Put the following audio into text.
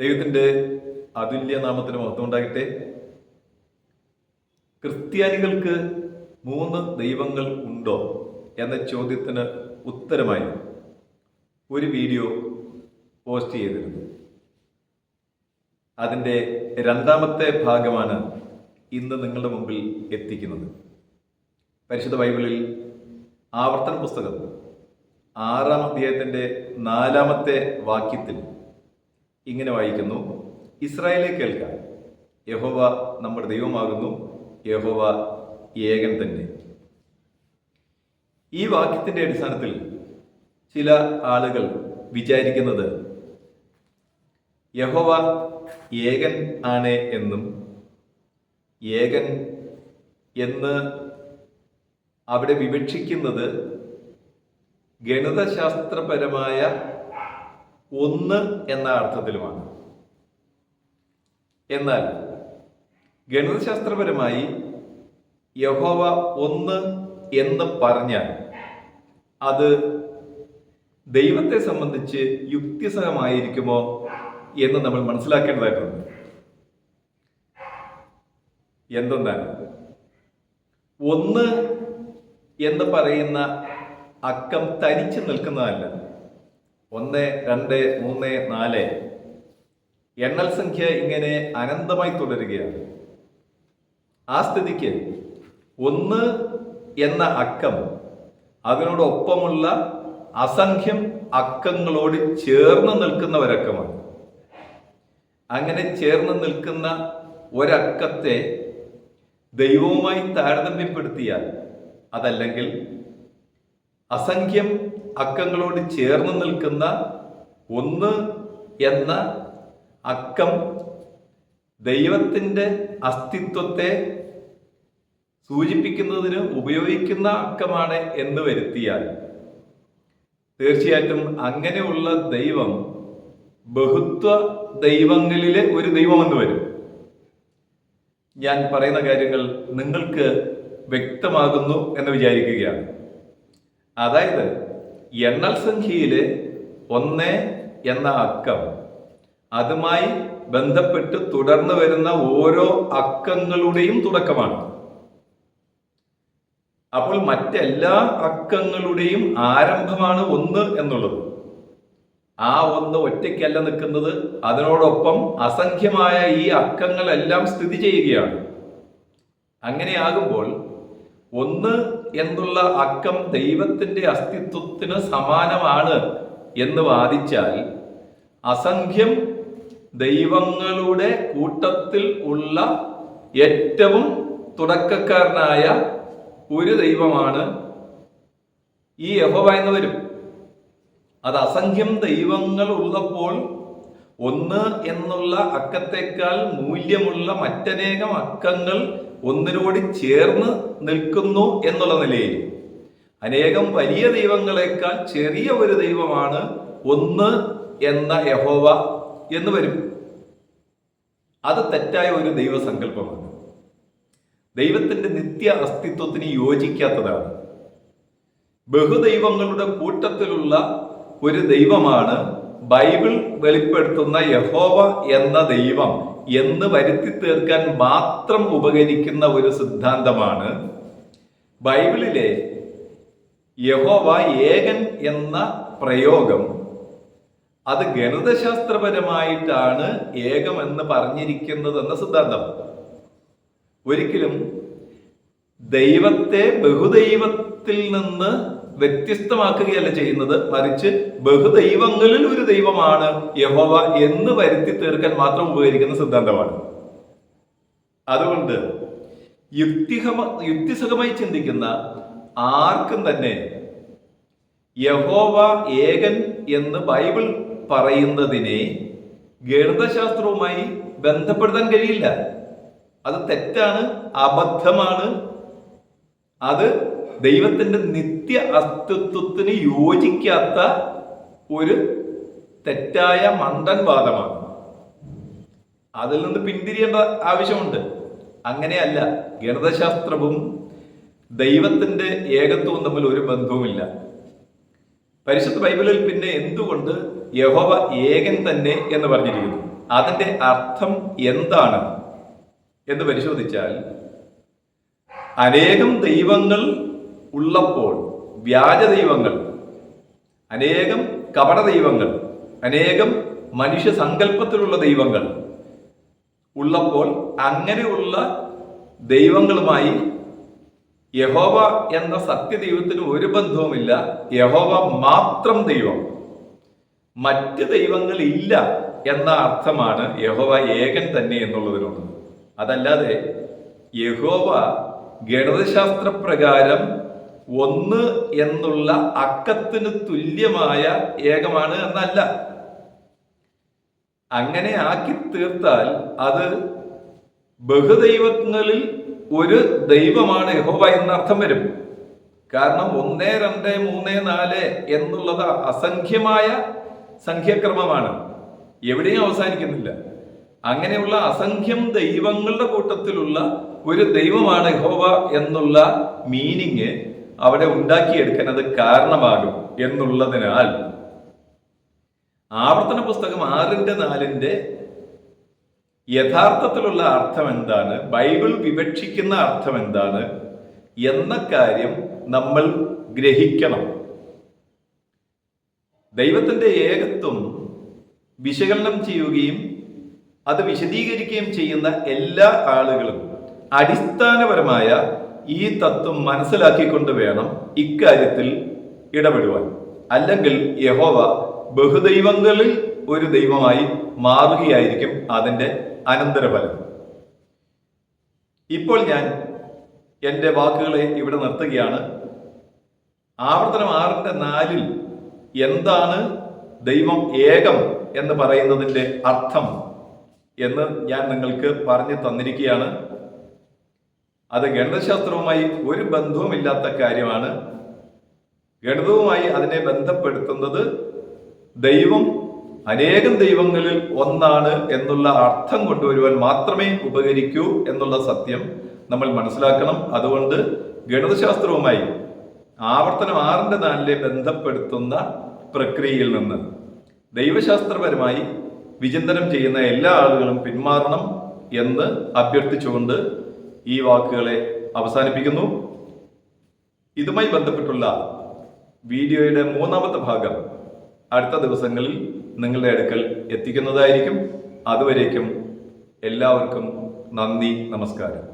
ദൈവത്തിന്റെ അതുല്യ നാമത്തിന് മഹത്വം ഉണ്ടാകട്ടെ. ക്രിസ്ത്യാനികൾക്ക് മൂന്ന് ദൈവങ്ങൾ ഉണ്ടോ എന്ന ചോദ്യത്തിന് ഉത്തരമായി ഒരു വീഡിയോ പോസ്റ്റ് ചെയ്തിരുന്നു. അതിന്റെ രണ്ടാമത്തെ ഭാഗമാണ് ഇന്ന് നിങ്ങളുടെ മുമ്പിൽ എത്തിക്കുന്നത്. പരിശുദ്ധ ബൈബിളിൽ ആവർത്തന പുസ്തകം ആറാം അധ്യായത്തിന്റെ നാലാമത്തെ വാക്യത്തിൽ ഇങ്ങനെ വായിക്കുന്നു ഇസ്രായേലെ കേൾക്ക യഹോവ നമ്മുടെ ദൈവമാകുന്നു യഹോവ ഏകൻ തന്നെ. ഈ വാക്യത്തിന്റെ അടിസ്ഥാനത്തിൽ ചില ആളുകൾ വിചാരിക്കുന്നത് യഹോവ ഏകൻ ആണ് എന്നും ഏകൻ എന്ന് അവിടെ വിവക്ഷിക്കുന്നത് ഗണിതശാസ്ത്രപരമായ ഒന്ന് എന്ന അർത്ഥത്തിലുമാണ്. എന്നാൽ ഗണിതശാസ്ത്രപരമായി യഹോവ ഒന്ന് എന്ന് പറഞ്ഞാൽ അത് ദൈവത്തെ സംബന്ധിച്ച് യുക്തിസഹമായിരിക്കുമോ എന്ന് നമ്മൾ മനസ്സിലാക്കേണ്ടതായിട്ടുണ്ട്. എന്തെന്നാൽ ഒന്ന് എന്ന് പറയുന്ന അക്കം തനിച്ച് നിൽക്കുന്നതല്ല. ഒന്ന് രണ്ട് മൂന്ന് നാല്. എണ്ണൽ സംഖ്യ ഇങ്ങനെ അനന്തമായി തുടരുകയാണ്. ആ സ്ഥിതിക്ക് ഒന്ന് എന്ന അക്കം അതിനോടൊപ്പമുള്ള അസംഖ്യം അക്കങ്ങളോട് ചേർന്ന് നിൽക്കുന്ന ഒരക്കമാണ് അങ്ങനെ ചേർന്ന് നിൽക്കുന്ന ഒരക്കത്തെ ദൈവവുമായി താരതമ്യപ്പെടുത്തിയാൽ അതല്ലെങ്കിൽ അസംഖ്യം അക്കങ്ങളോട് ചേർന്ന് നിൽക്കുന്ന ഒന്ന് എന്ന അക്കം ദൈവത്തിന്റെ അസ്തിത്വത്തെ സൂചിപ്പിക്കുന്നതിന് ഉപയോഗിക്കുന്ന അക്കമാണ് എന്ന് വരുത്തിയാൽ തീർച്ചയായിട്ടും അങ്ങനെയുള്ള ദൈവം ബഹുത്വ ദൈവങ്ങളിലെ ഒരു ദൈവമെന്ന് വരും. ഞാൻ പറയുന്ന കാര്യങ്ങൾ നിങ്ങൾക്ക് വ്യക്തമാകുന്നു എന്ന് വിചാരിക്കുകയാണ്. അതായത് എണ്ണൽ സംഖ്യയിലെ ഒന്ന് എന്ന അക്കം. അതുമായി ബന്ധപ്പെട്ട് തുടർന്ന് വരുന്ന ഓരോ അക്കങ്ങളുടെയും തുടക്കമാണ്. അപ്പോൾ മറ്റെല്ലാ അക്കങ്ങളുടെയും ആരംഭമാണ് ഒന്ന് എന്നുള്ളത്. ആ ഒന്ന് ഒറ്റയ്ക്കല്ല നിൽക്കുന്നത്. അതിനോടൊപ്പം അസംഖ്യമായ ഈ അക്കങ്ങളെല്ലാം സ്ഥിതി ചെയ്യുകയാണ്. അങ്ങനെയാകുമ്പോൾ ഒന്ന് എന്നുള്ള അക്കം ദൈവത്തിന്റെ അസ്തിത്വത്തിന് സമാനമാണ് എന്ന് വാദിച്ചാൽ അസംഖ്യം ദൈവങ്ങളുടെ കൂട്ടത്തിൽ ഉള്ള ഏറ്റവും തുടക്കക്കാരനായ ഒരു ദൈവമാണ് ഈ യഹോവ എന്ന് വരും. അത് അസംഖ്യം ദൈവങ്ങൾ ഉള്ളപ്പോൾ ഒന്ന് എന്നുള്ള അക്കത്തേക്കാൾ മൂല്യമുള്ള മറ്റനേകം അക്കങ്ങൾ ഒന്നിനോട് ചേർന്ന് നിൽക്കുന്നു എന്നുള്ള നിലയിൽ. അനേകം വലിയ ദൈവങ്ങളെക്കാൾ ചെറിയ ഒരു ദൈവമാണ് ഒന്ന് എന്ന യഹോവ എന്ന് വരും. അത് തെറ്റായ ഒരു ദൈവസങ്കല്പമാണ്. ദൈവത്തിന്റെ നിത്യ അസ്തിത്വത്തിന് യോജിക്കാത്തതാണ്. ബഹുദൈവങ്ങളുടെ കൂട്ടത്തിലുള്ള ഒരു ദൈവമാണ് ബൈബിൾ വെളിപ്പെടുത്തുന്ന യഹോവ എന്ന ദൈവം എന്ന് വരുത്തി തീർക്കാൻ മാത്രം ഉപകരിക്കുന്ന ഒരു സിദ്ധാന്തമാണ് ബൈബിളിലെ യഹോവ ഏകൻ എന്ന പ്രയോഗം. അത് ഗണിതശാസ്ത്രപരമായിട്ടാണ് ഏകം എന്ന് പറഞ്ഞിരിക്കുന്നത് എന്ന സിദ്ധാന്തം. ഒരിക്കലും ദൈവത്തെ ബഹുദൈവത്തിൽ നിന്ന് വ്യത്യസ്തമാക്കുകയല്ല ചെയ്യുന്നത്. മറിച്ച് ബഹുദൈവങ്ങളിൽ ഒരു ദൈവമാണ് യഹോവ എന്ന് വരുത്തി തീർക്കാൻ മാത്രം ഉപകരിക്കുന്ന സിദ്ധാന്തമാണ്. അതുകൊണ്ട് യുക്തിഹമ യുക്തിസുഖമായി ചിന്തിക്കുന്ന ആർക്കും തന്നെ യഹോവ ഏകൻ എന്ന് ബൈബിൾ പറയുന്നതിനെ ഗണിതശാസ്ത്രവുമായി ബന്ധപ്പെടുത്താൻ കഴിയില്ല. അത് തെറ്റാണ് അബദ്ധമാണ്. അത് ദൈവത്തിന്റെ നിത്യ അസ്തിത്വത്തിന് യോജിക്കാത്ത ഒരു തെറ്റായ മണ്ടൻ വാദമാണ്. അതിൽ നിന്ന് പിന്തിരിയേണ്ട ആവശ്യമുണ്ട്. അങ്ങനെയല്ല ഗണിതശാസ്ത്രവും ദൈവത്തിന്റെ ഏകത്വവും തമ്മിൽ ഒരു ബന്ധവുമില്ല. പരിശുദ്ധ ബൈബിളിൽ പിന്നെ എന്തുകൊണ്ട് യഹോവ ഏകൻ തന്നെ എന്ന് പറഞ്ഞിരിക്കുന്നു? അതിന്റെ അർത്ഥം എന്താണ് എന്ന് പരിശോധിച്ചാൽ അനേകം ദൈവങ്ങൾ ഉള്ളപ്പോൾ വ്യാജ ദൈവങ്ങൾ അനേകം കപട ദൈവങ്ങൾ അനേകം മനുഷ്യ സങ്കല്പത്തിലുള്ള ദൈവങ്ങൾ ഉള്ളപ്പോൾ അങ്ങനെയുള്ള ദൈവങ്ങളുമായി യഹോവ എന്ന സത്യദൈവത്തിന് ഒരു ബന്ധവുമില്ല. യഹോവ മാത്രം ദൈവം. മറ്റ് ദൈവങ്ങൾ ഇല്ല എന്ന അർത്ഥമാണ് യഹോവ ഏകൻ തന്നെ എന്നുള്ളതിനുള്ളത് അതല്ലാതെ യഹോവ ഗണിതശാസ്ത്ര പ്രകാരം ഒന്ന് എന്നുള്ള അക്കത്തിന് തുല്യമായ ഏകമാണ് എന്നല്ല. അങ്ങനെ ആക്കി തീർത്താൽ അത് ബഹുദൈവങ്ങളിൽ ഒരു ദൈവമാണ് യഹോവ എന്ന അർത്ഥം വരും. കാരണം ഒന്ന് രണ്ട് മൂന്ന് നാല് എന്നുള്ളത് അസംഖ്യമായ സംഖ്യക്രമമാണ്. എവിടെയും അവസാനിക്കുന്നില്ല. അങ്ങനെയുള്ള അസംഖ്യം ദൈവങ്ങളുടെ കൂട്ടത്തിലുള്ള ഒരു ദൈവമാണ് യഹോവ എന്നുള്ള മീനിങ് അവിടെ ഉണ്ടാക്കിയെടുക്കാൻ അത് കാരണമാകും എന്നുള്ളതിനാൽ ആവർത്തന പുസ്തകം ആറിന്റെ നാലിന്റെ യഥാർത്ഥത്തിലുള്ള അർത്ഥം എന്താണ് ബൈബിൾ വിവക്ഷിക്കുന്ന അർത്ഥം എന്താണ് എന്ന കാര്യം നമ്മൾ ഗ്രഹിക്കണം. ദൈവത്തിന്റെ ഏകത്വം വിശകലനം ചെയ്യുകയും അത് വിശദീകരിക്കുകയും ചെയ്യുന്ന എല്ലാ ആളുകളും അടിസ്ഥാനപരമായ ഈ തത്വം മനസ്സിലാക്കിക്കൊണ്ട് വേണം ഇക്കാര്യത്തിൽ ഇടപെടുവാൻ. അല്ലെങ്കിൽ യഹോവ ബഹുദൈവങ്ങളിൽ ഒരു ദൈവമായി മാറുകയായിരിക്കും അതിന്റെ അനന്തരഫലം. ഇപ്പോൾ ഞാൻ എന്റെ വാക്കുകളെ ഇവിടെ നിർത്തുകയാണ്. ആവർത്തനം ആറിന്റെ നാലിൽ എന്താണ് ദൈവം ഏകം എന്ന് പറയുന്നതിന്റെ അർത്ഥം എന്ന് ഞാൻ നിങ്ങൾക്ക് പറഞ്ഞു തന്നിരിക്കുകയാണ്. അത് ഗണിതശാസ്ത്രവുമായി ഒരു ബന്ധവുമില്ലാത്ത കാര്യമാണ്. ഗണിതവുമായി അതിനെ ബന്ധപ്പെടുത്തുന്നത് ദൈവം അനേകം ദൈവങ്ങളിൽ ഒന്നാണ് എന്നുള്ള അർത്ഥം കൊണ്ടുവരുവാൻ മാത്രമേ ഉപകരിക്കൂ എന്നുള്ള സത്യം നമ്മൾ മനസ്സിലാക്കണം. അതുകൊണ്ട് ഗണിതശാസ്ത്രവുമായി ആവർത്തനം ആറിന്റെ നാലിലെ ബന്ധപ്പെടുത്തുന്ന പ്രക്രിയയിൽ നിന്ന് ദൈവശാസ്ത്രപരമായി വിചിന്തനം ചെയ്യുന്ന എല്ലാ ആളുകളും പിന്മാറണം എന്ന് അഭ്യർത്ഥിച്ചുകൊണ്ട് ഈ വാക്കുകളെ അവസാനിപ്പിക്കുന്നു. ഇതുമായി ബന്ധപ്പെട്ടുള്ള വീഡിയോയുടെ മൂന്നാമത്തെ ഭാഗം അടുത്ത ദിവസങ്ങളിൽ നിങ്ങളുടെ അടുക്കൽ എത്തിക്കുന്നതായിരിക്കും. അതുവരേക്കും എല്ലാവർക്കും നന്ദി നമസ്കാരം.